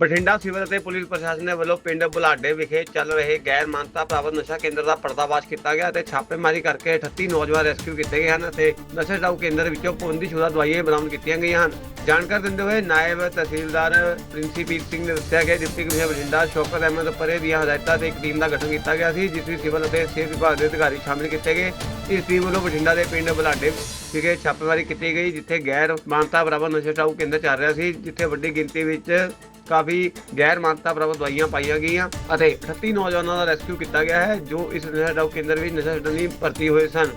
Bathinda civil ਅਤੇ police ਪ੍ਰਸ਼ਾਸਨ ਦੇ ਵੱਲੋਂ ਪਿੰਡ ਬੁਲਾਡੇ ਵਿਖੇ ਚੱਲ ਰਹੇ ਗੈਰ ਮਾਨਤਾ ਪ੍ਰਾਪਤ ਨਸ਼ਾ ਕੇਂਦਰ ਦਾ ਪਰਦਾਫਾਸ਼ ਕੀਤਾ ਗਿਆ ਅਤੇ ਛਾਪੇਮਾਰੀ ਕਰਕੇ 38 ਨੌਜਵਾਨ ਰੈਸਕਿਊ ਕੀਤੇ ਗਏ ਹਨ ਅਤੇ ਨਸ਼ਾ ਛਡਾਊ ਕੇਂਦਰ ਵਿੱਚੋਂ ਪਾਬੰਦੀਸ਼ੁਦਾ ਦਵਾਈਆਂ ਬਰਾਮਦ ਕੀਤੀਆਂ ਗਈਆਂ ਹਨ। ਜਾਣਕਾਰੀ ਦਿੰਦੇ ਹੋਏ ਨਾਇਬ ਤਹਿਸੀਲਦਾਰ ਪ੍ਰਿੰਸੀਪੀਰ ਸਿੰਘ ਨੇ ਦੱਸਿਆ ਕਿ ਡਿਪਟੀ ਕਮਿਸ਼ਨਰ ਬਠਿੰਡਾ ਸ਼ੌਕਤ ਅਹਿਮਦ ਪਰੇ ਦੀਆਂ ਹਦਾਇਤਾਂ ਤੇ ਇੱਕ ਟੀਮ ਦਾ ਗਠਨ ਕੀਤਾ ਗਿਆ ਸੀ, ਜਿਸ ਵਿੱਚ ਸਿਵਲ ਅਤੇ ਸਿਹਤ ਵਿਭਾਗ ਦੇ ਅਧਿਕਾਰੀ ਸ਼ਾਮਿਲ ਕੀਤੇ ਗਏ। ਇਸ ਟੀਮ ਵੱਲੋਂ ਬਠਿੰਡਾ ਦੇ ਪਿੰਡ ਬੁਲਾਡੇ ਵਿਖੇ ਛਾਪੇਮਾਰੀ ਕੀਤੀ ਗਈ, ਜਿੱਥੇ ਗੈਰ ਮਾਨਤਾ ਪ੍ਰਾਪਤ ਨਸ਼ਾ ਛਡਾਊ ਕੇਂਦਰ ਚੱਲ ਰਿਹਾ ਸੀ, ਜਿੱਥੇ ਵੱਡੀ ਗਿਣਤੀ ਵਿੱਚ ਕਾਫੀ ਗੈਰ ਮਾਨਤਾ ਪ੍ਰਾਪਤ ਦਵਾਈਆਂ ਪਾਈਆਂ ਗਈਆਂ ਅਤੇ 38 ਨੌਜਵਾਨਾਂ ਦਾ ਰੈਸਕਿਊ ਕੀਤਾ ਗਿਆ ਹੈ, ਜੋ ਇਸ ਨਸ਼ਾ ਛਡਾਊ ਕੇਂਦਰ ਵਿੱਚ ਨਸ਼ਾ ਛਡਾਉਣ ਲਈ ਭਰਤੀ ਹੋਏ ਸਨ।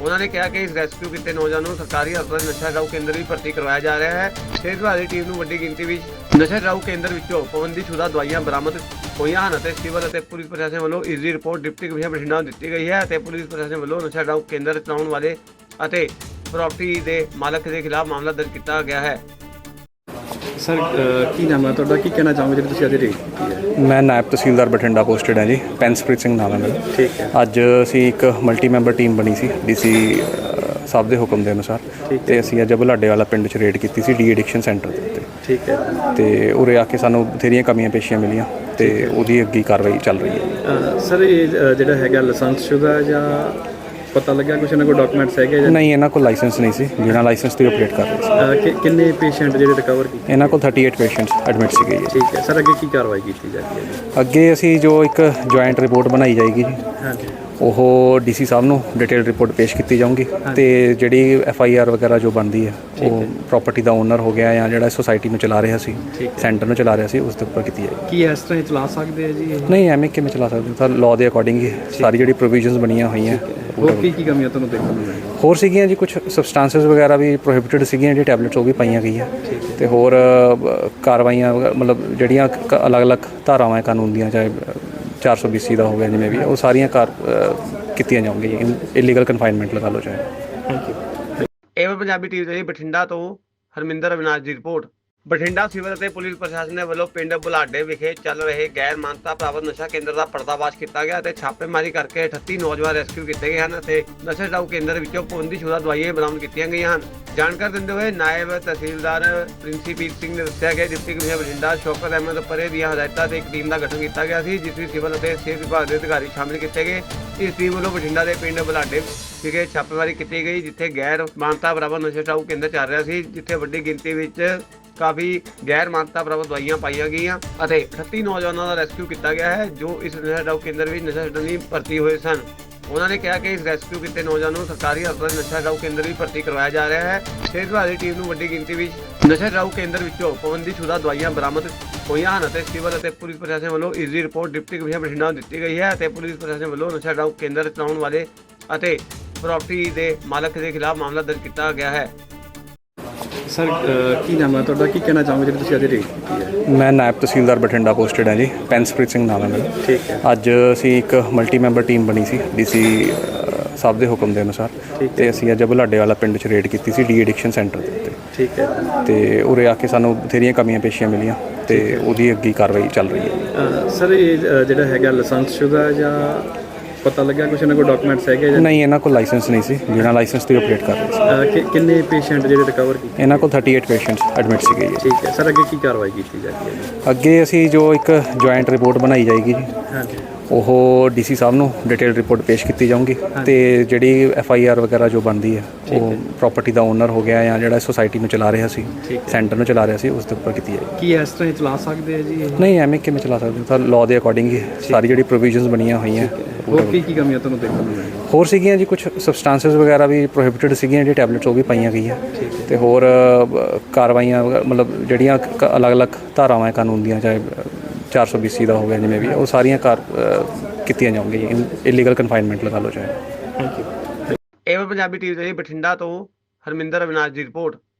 ਉਹਨਾਂ ਨੇ ਕਿਹਾ ਕਿ ਇਸ ਰੈਸਕਿਊ ਕੀਤੇ ਨੌਜਵਾਨ ਨੂੰ ਸਰਕਾਰੀ ਹਸਪਤਾਲ ਨਸ਼ਾ ਛਡਾਊ ਕੇਂਦਰ ਵਿੱਚ ਭਰਤੀ ਕਰਵਾਇਆ ਜਾ ਰਿਹਾ ਹੈ। ਸਿਹਤ ਵਿਭਾਗ ਦੀ ਟੀਮ ਨੂੰ ਵੱਡੀ ਗਿਣਤੀ ਵਿੱਚ ਨਸ਼ਾ ਛਡਾਊ ਕੇਂਦਰ ਵਿੱਚੋਂ ਪਾਬੰਦੀਸ਼ੁਦਾ ਦਵਾਈਆਂ ਬਰਾਮਦ ਹੋਈਆਂ ਹਨ ਅਤੇ ਸਿਵਲ ਅਤੇ ਪੁਲਿਸ ਪ੍ਰਸ਼ਾਸਨ ਵੱਲੋਂ ਇਸ ਦੀ ਰਿਪੋਰਟ ਡਿਪਟੀ ਕਮਿਸ਼ਨਰ ਬਠਿੰਡਾ ਨੂੰ ਦਿੱਤੀ ਗਈ ਹੈ ਅਤੇ ਪੁਲਿਸ ਪ੍ਰਸ਼ਾਸਨ ਵੱਲੋਂ ਨਸ਼ਾ ਛਡਾਊ ਕੇਂਦਰ ਚਲਾਉਣ ਵਾਲੇ ਅਤੇ ਪ੍ਰਾਪਰਟੀ ਦੇ ਮਾਲਕ ਦੇ ਖਿਲਾਫ ਮਾਮਲਾ ਦਰਜ ਕੀਤਾ ਗਿਆ ਹੈ। ਸਰ ਕੀ ਨਾਮ ਹੈ? ਤੁਹਾਡਾ ਕੀ ਕਹਿਣਾ ਚਾਹੋਗੇ ਜਿਹੜੀ ਤੁਸੀਂ ਅੱਜ ਰੇਡ ਕੀਤੀ ਹੈ? ਮੈਂ ਨਾਇਬ ਤਹਿਸੀਲਦਾਰ ਬਠਿੰਡਾ ਪੋਸਟਡ ਹਾਂ ਜੀ। ਪੈਨਸਪ੍ਰੀਤ ਸਿੰਘ ਨਾਮ ਹੈ ਮੇਰਾ। ਠੀਕ ਹੈ। ਅੱਜ ਅਸੀਂ ਇੱਕ ਮਲਟੀ ਮੈਂਬਰ ਟੀਮ ਬਣੀ ਸੀ ਡੀਸੀ ਸਾਹਿਬ ਦੇ ਹੁਕਮ ਦੇ ਅਨੁਸਾਰ। ਤੇ ਅਸੀਂ ਅੱਜ ਬੁਲਾਡੇ ਵਾਲਾ ਪਿੰਡ 'ਚ ਰੇਡ ਕੀਤੀ ਸੀ ਡੀ ਐਡਿਕਸ਼ਨ ਸੈਂਟਰ ਦੇ ਉੱਤੇ। ਠੀਕ ਹੈ। ਤੇ ਉਰੇ ਆ ਕੇ ਸਾਨੂੰ ਬਥੇਰੀਆਂ ਕਮੀਆਂ ਪੇਸ਼ੀਆਂ ਮਿਲੀਆਂ ਤੇ ਉਹਦੀ ਅੱਗੇ ਕਾਰਵਾਈ ਚੱਲ ਰਹੀ ਹੈ। ਸਰ ਇਹ ਜਿਹੜਾ ਹੈਗਾ ਲਾਇਸੈਂਸ ਸ਼ੁਦਾ ਹੈ ਜਾਂ ਪਤਾ ਲੱਗਿਆ ਕੁਛ ਨਾ ਕੋਈ ਡਾਕੂਮੈਂਟਸ ਹੈਗੇ ਜਾਂ? ਨਹੀਂ ਇਹਨਾਂ ਕੋਲ ਲਾਇਸੈਂਸ ਨਹੀਂ ਸੀ। ਬਿਨਾਂ ਲਾਇਸੈਂਸ ਤੋਂ ਆਪਰੇਟ ਕਰ ਰਹੇ ਸੀ। ਅਹ ਕਿ- ਕਿੰਨੇ ਪੇਸ਼ੈਂਟ ਜਿਹੜੇ ਰਿਕਵਰ ਕੀਤੇ? ਇਹਨਾਂ ਕੋਲ 38 ਪੇਸ਼ੈਂਟਸ ਐਡਮਿਟ ਸੀਗੇ ਜੀ। ਠੀਕ ਹੈ। ਸਰ ਅੱਗੇ ਕੀ ਕਾਰਵਾਈ ਕੀਤੀ ਜਾਂਦੀ ਹੈ ਜੀ ਅੱਗੇ ਅਸੀਂ ਜੋ ਇੱਕ ਜੁਆਇੰਟ ਰਿਪੋਰਟ ਬਣਾਈ ਜਾਏਗੀ ਜੀ ਹਾਂਜੀ। ਉਹ ਡੀਸੀ ਸਾਹਿਬ ਨੂੰ ਡਿਟੇਲ ਰਿਪੋਰਟ ਪੇਸ਼ ਕੀਤੀ ਜਾਊਗੀ ਤੇ ਜਿਹੜੀ ਐਫ ਆਈ ਆਰ ਵਗੈਰਾ ਜੋ ਬਣਦੀ ਹੈ ਉਹ ਪ੍ਰਾਪਰਟੀ ਦਾ ਓਨਰ ਹੋ ਗਿਆ ਜਾਂ ਜਿਹੜਾ ਸੁਸਾਇਟੀ ਨੂੰ ਚਲਾ ਰਿਹਾ ਸੀ ਸੈਂਟਰ ਨੂੰ ਚਲਾ ਰਿਹਾ ਸੀ ਉਸ ਦੇ ਉੱਪਰ ਕੀਤੀ ਜਾਏਗੀ। ਕੀ ਇਸ ਤਰ੍ਹਾਂ ਹੀ ਚਲਾ ਸਕਦੇ ਆ ਜੀ ਇਹ? ਨਹੀਂ ਐਵੇਂ ਕਿਵੇਂ ਚਲਾ ਸਕਦੇ ਤਾਂ ਲਾਅ ਦੇ ਅਕੋਰਡਿੰਗ ਹੀ ਸਾਰੀ ਜਿਹੜੀ ਪ੍ਰੋਵੀਜ਼ਨਸ ਬਣੀਆਂ ਹੋਈਆਂ। ਹੋਰ ਕੀ ਕੀ ਕਮੀਆਂ ਤੁਹਾਨੂੰ ਦੇਖਣ ਨੂੰ ਮਿਲੀਆਂ? ਹੋਰ ਸੀਗੀਆਂ ਜੀ ਕੁਝ ਸਬਸਟੈਂਸਸ ਵਗੈਰਾ ਵੀ ਪ੍ਰੋਹਿਬਿਟਡ ਸੀਗੀਆਂ ਜਿਹੜੀ ਟੈਬਲੇਟਸ ਉਹ ਵੀ ਪਾਈਆਂ ਗਈਆਂ। ਤੇ ਹੋਰ ਕਾਰਵਾਈਆਂ ਮਤਲਬ ਜਿਹੜੀਆਂ ਅਲੱਗ-ਅਲੱਗ ਧਾਰਾਵਾਂ ਹੈ ਕਾਨੂੰਨ ਦੀਆਂ ਚਾਹੇ ਅ, 420 ਦਾ ਹੋ ਗਿਆ ਜਿਵੇਂ ਵੀ ਉਹ ਸਾਰੀਆਂ ਕਾਰ ਕੀਤੀਆਂ ਜਾਣਗੀਆਂ ਇਲੀਗਲ ਕਨਫਾਈਨਮੈਂਟ ਲਗਾ ਲਓ ਚਾਹੇ। ਏਵਨ ਪੰਜਾਬੀ ਟੀਵੀ ਦੇ ਬਠਿੰਡਾ ਤੋਂ ਹਰਮਿੰਦਰ ਅਵਿਨਾਸ਼ ਦੀ ਰਿਪੋਰਟ ਬਠਿੰਡਾ ਸਿਵਲ ਅਤੇ ਪੁਲਿਸ ਪ੍ਰਸ਼ਾਸਨ ਦੇ ਵੱਲੋਂ ਪਿੰਡ ਬੁਲਾਡੇ ਵਿਖੇ ਚੱਲ ਰਹੇ ਗੈਰ ਮਾਨਤਾ ਪ੍ਰਾਪਤ ਨਸ਼ਾ ਕੇਂਦਰ ਦਾ ਪਰਦਾਫਾਸ਼ ਕੀਤਾ ਗਿਆ ਅਤੇ ਛਾਪੇਮਾਰੀ ਕਰਕੇ 38 ਨੌਜਵਾਨ ਰੈਸਕਿਊ ਕੀਤੇ ਗਏ ਹਨ ਅਤੇ ਨਸ਼ਾ ਛਡਾਊ ਕੇਂਦਰ ਵਿੱਚੋਂ ਪਾਬੰਦੀਸ਼ੁਦਾ ਦਵਾਈਆਂ ਬਰਾਮਦ ਕੀਤੀਆਂ ਗਈਆਂ ਹਨ। ਜਾਣਕਾਰੀ ਦਿੰਦੇ ਹੋਏ ਨਾਇਬ ਤਹਿਸੀਲਦਾਰ ਪ੍ਰਿੰਸੀਪੀਰ ਸਿੰਘ ਨੇ ਦੱਸਿਆ ਕਿ ਡਿਪਟੀ ਕਮਿਸ਼ਨਰ ਬਠਿੰਡਾ ਸ਼ੌਕਤ ਅਹਿਮਦ ਪਰੇ ਦੀਆਂ ਹਦਾਇਤਾਂ ਤੇ ਇੱਕ ਟੀਮ ਦਾ ਗਠਨ ਕੀਤਾ ਗਿਆ ਸੀ, ਜਿਸ ਵਿੱਚ ਸਿਵਲ ਅਤੇ ਸਿਹਤ ਵਿਭਾਗ ਦੇ ਅਧਿਕਾਰੀ ਸ਼ਾਮਿਲ ਕੀਤੇ ਗਏ। ਇਸ ਟੀਮ ਵੱਲੋਂ ਬਠਿੰਡਾ ਦੇ ਪਿੰਡ ਬੁਲਾਡੇ ਵਿਖੇ ਛਾਪੇਮਾਰੀ ਕੀਤੀ ਗਈ, ਜਿੱਥੇ ਗੈਰ ਮਾਨਤਾ ਪ੍ਰਾਪਤ ਨਸ਼ਾ ਛਡਾਊ ਕੇਂਦਰ ਚੱਲ ਰਿਹਾ ਸੀ, ਜਿੱਥੇ ਵੱਡੀ ਗਿਣਤੀ ਵਿੱਚ ਕਾਫੀ ਗੈਰ ਮਾਨਤਾ ਪ੍ਰਾਪਤ ਦਵਾਈਆਂ ਪਾਈਆਂ ਗਈਆਂ ਅਤੇ 38 ਨੌਜਵਾਨਾਂ ਦਾ ਰੈਸਕਿਊ ਕੀਤਾ ਗਿਆ ਹੈ, ਜੋ ਇਸ ਨਸ਼ਾ ਛਡਾਊ ਕੇਂਦਰ ਵਿੱਚ ਨਸ਼ਾ ਛਡਾਉਣ ਲਈ ਭਰਤੀ ਹੋਏ ਸਨ। ਉਹਨਾਂ ਨੇ ਕਿਹਾ ਕਿ ਇਸ ਰੈਸਕਿਊ ਕੀਤੇ ਨੌਜਵਾਨ ਨੂੰ ਸਰਕਾਰੀ ਹਸਪਤਾਲ ਨਸ਼ਾ ਛਡਾਊ ਕੇਂਦਰ ਵਿੱਚ ਭਰਤੀ ਕਰਵਾਇਆ ਜਾ ਰਿਹਾ ਹੈ। ਸਿਹਤ ਵਿਭਾਗ ਦੀ ਟੀਮ ਨੂੰ ਵੱਡੀ ਗਿਣਤੀ ਵਿੱਚ ਨਸ਼ਾ ਛਡਾਊ ਕੇਂਦਰ ਵਿੱਚੋਂ ਪਾਬੰਦੀਸ਼ੁਦਾ ਦਵਾਈਆਂ ਬਰਾਮਦ ਹੋਈਆਂ ਹਨ ਅਤੇ ਸਿਵਲ ਅਤੇ ਪੁਲਿਸ ਪ੍ਰਸ਼ਾਸਨ ਵੱਲੋਂ ਇਸ ਦੀ ਰਿਪੋਰਟ ਡਿਪਟੀ ਕਮਿਸ਼ਨਰ ਬਠਿੰਡਾ ਨੂੰ ਦਿੱਤੀ ਗਈ ਹੈ ਅਤੇ ਪੁਲਿਸ ਪ੍ਰਸ਼ਾਸਨ ਵੱਲੋਂ ਨਸ਼ਾ ਛਡਾਊ ਕੇਂਦਰ ਚਲਾਉਣ ਵਾਲੇ ਅਤੇ ਪ੍ਰਾਪਰਟੀ ਦੇ ਮਾਲਕ ਦੇ ਖਿਲਾਫ ਮਾਮਲਾ ਦਰਜ ਕੀਤਾ ਗਿਆ ਹੈ। ਸਰ ਕੀ ਨਾਮ ਹੈ? ਤੁਹਾਡਾ ਕੀ ਕਹਿਣਾ ਚਾਹੋਗੇ ਜਿਹੜੀ ਤੁਸੀਂ ਅੱਜ ਰੇਡ ਕੀਤੀ ਹੈ? ਮੈਂ ਨਾਇਬ ਤਹਿਸੀਲਦਾਰ ਬਠਿੰਡਾ ਪੋਸਟਡ ਹਾਂ ਜੀ ਪੈਨਸਪ੍ਰੀਤ ਸਿੰਘ ਨਾਮ ਹੈ ਮੇਰਾ। ਠੀਕ ਹੈ। ਅੱਜ ਅਸੀਂ ਇੱਕ ਮਲਟੀ ਮੈਂਬਰ ਟੀਮ ਬਣੀ ਸੀ ਡੀਸੀ ਸਾਹਿਬ ਦੇ ਹੁਕਮ ਦੇ ਅਨੁਸਾਰ। ਤੇ ਅਸੀਂ ਅੱਜ ਬੁਲਾਡੇ ਵਾਲਾ ਪਿੰਡ 'ਚ ਰੇਡ ਕੀਤੀ ਸੀ ਡੀ ਐਡਿਕਸ਼ਨ ਸੈਂਟਰ ਦੇ ਉੱਤੇ। ਠੀਕ ਹੈ। ਤੇ ਉਰੇ ਆ ਕੇ ਸਾਨੂੰ ਬਥੇਰੀਆਂ ਕਮੀਆਂ ਪੇਸ਼ੀਆਂ ਮਿਲੀਆਂ ਤੇ ਉਹਦੀ ਅੱਗੇ ਕਾਰਵਾਈ ਚੱਲ ਰਹੀ ਹੈ। ਸਰ ਇਹ ਜਿਹੜਾ ਹੈਗਾ ਲਾਇਸੈਂਸ ਸ਼ੁਦਾ ਹੈ ਜਾਂ ਪਤਾ ਲੱਗਿਆ ਕੁਛ ਨਾ ਕੋਈ ਡਾਕੂਮੈਂਟਸ ਹੈਗੇ ਜਾਂ? ਨਹੀਂ ਇਹਨਾਂ ਕੋਲ ਲਾਇਸੈਂਸ ਨਹੀਂ ਸੀ। ਬਿਨਾਂ ਲਾਇਸੈਂਸ ਤੋਂ ਆਪਰੇਟ ਕਰ ਰਹੇ ਸੀ। ਅਹ ਕਿ- ਕਿੰਨੇ ਪੇਸ਼ੈਂਟ ਜਿਹੜੇ ਰਿਕਵਰ ਕੀਤੇ? ਇਹਨਾਂ ਕੋਲ 38 ਪੇਸ਼ੈਂਟਸ ਐਡਮਿਟ ਸੀਗੇ ਜੀ। ਠੀਕ ਹੈ। ਸਰ ਅੱਗੇ ਕੀ ਕਾਰਵਾਈ ਕੀਤੀ ਜਾਂਦੀ ਹੈ ਜੀ ਅੱਗੇ ਅਸੀਂ ਜੋ ਇੱਕ ਜੁਆਇੰਟ ਰਿਪੋਰਟ ਬਣਾਈ ਜਾਏਗੀ ਜੀ। ਹਾਂਜੀ। ਉਹ ਡੀਸੀ ਸਾਹਿਬ ਨੂੰ ਡਿਟੇਲ ਰਿਪੋਰਟ ਪੇਸ਼ ਕੀਤੀ ਜਾਊਗੀ ਤੇ ਜਿਹੜੀ ਐਫ ਆਈ ਆਰ ਵਗੈਰਾ ਜੋ ਬਣਦੀ ਹੈ ਉਹ ਪ੍ਰਾਪਰਟੀ ਦਾ ਓਨਰ ਹੋ ਗਿਆ ਜਾਂ ਜਿਹੜਾ ਸੁਸਾਇਟੀ ਨੂੰ ਚਲਾ ਰਿਹਾ ਸੀ ਸੈਂਟਰ ਨੂੰ ਚਲਾ ਰਿਹਾ ਸੀ ਉਸ ਦੇ ਉੱਪਰ ਕੀਤੀ ਜਾਏਗੀ। ਕੀ ਇਸ ਤਰ੍ਹਾਂ ਹੀ ਚਲਾ ਸਕਦੇ ਆ ਜੀ ਨਹੀਂ ਐਵੇਂ ਕਿਵੇਂ ਚਲਾ ਸਕਦੇ? ਤਾਂ ਲਾਅ ਦੇ ਅਕੋਰਡਿੰਗ ਹੀ ਸਾਰੀ ਜਿਹੜੀ ਪ੍ਰੋਵੀਜ਼ਨਸ ਬਣੀਆਂ ਹੋਈਆਂ ਹੋਰ ਕੀ ਕੀ ਕਮੀਆਂ ਤੁਹਾਨੂੰ ਦੇਖਣ ਨੂੰ ਮਿਲੀਆਂ? ਹੋਰ ਸੀਗੀਆਂ ਜੀ ਕੁਝ ਸਬਸਟੈਂਸਸ ਵਗੈਰਾ ਵੀ ਪ੍ਰੋਹਿਬਿਟਡ ਸੀਗੀਆਂ ਜਿਹੜੀ ਟੈਬਲੇਟਸ ਉਹ ਵੀ ਪਾਈਆਂ ਗਈਆਂ। ਤੇ ਹੋਰ ਕਾਰਵਾਈਆਂ ਮਤਲਬ ਜਿਹੜੀਆਂ ਅਲੱਗ-ਅਲੱਗ ਧਾਰਾਵਾਂ ਹੈ ਕਾਨੂੰਨ ਦੀਆਂ ਚਾਹੇ 420 ਦਾ ਹੋ ਗਿਆ ਜਿਵੇਂ ਵੀ ਉਹ ਸਾਰੀਆਂ ਕਾਰ ਕੀਤੀਆਂ ਜਾਣਗੀਆਂ ਇਲੀਗਲ ਕਨਫਾਈਨਮੈਂਟ ਲਗਾ ਲਓ ਚਾਹੇ। ਥੈਂਕ ਯੂ ਏਵਨ ਪੰਜਾਬੀ ਟੀਵੀ ਦੇ ਲਈ ਬਠਿੰਡਾ ਤੋਂ ਹਰਮਿੰਦਰ ਅਵਿਨਾਸ਼ ਦੀ ਰਿਪੋਰਟ।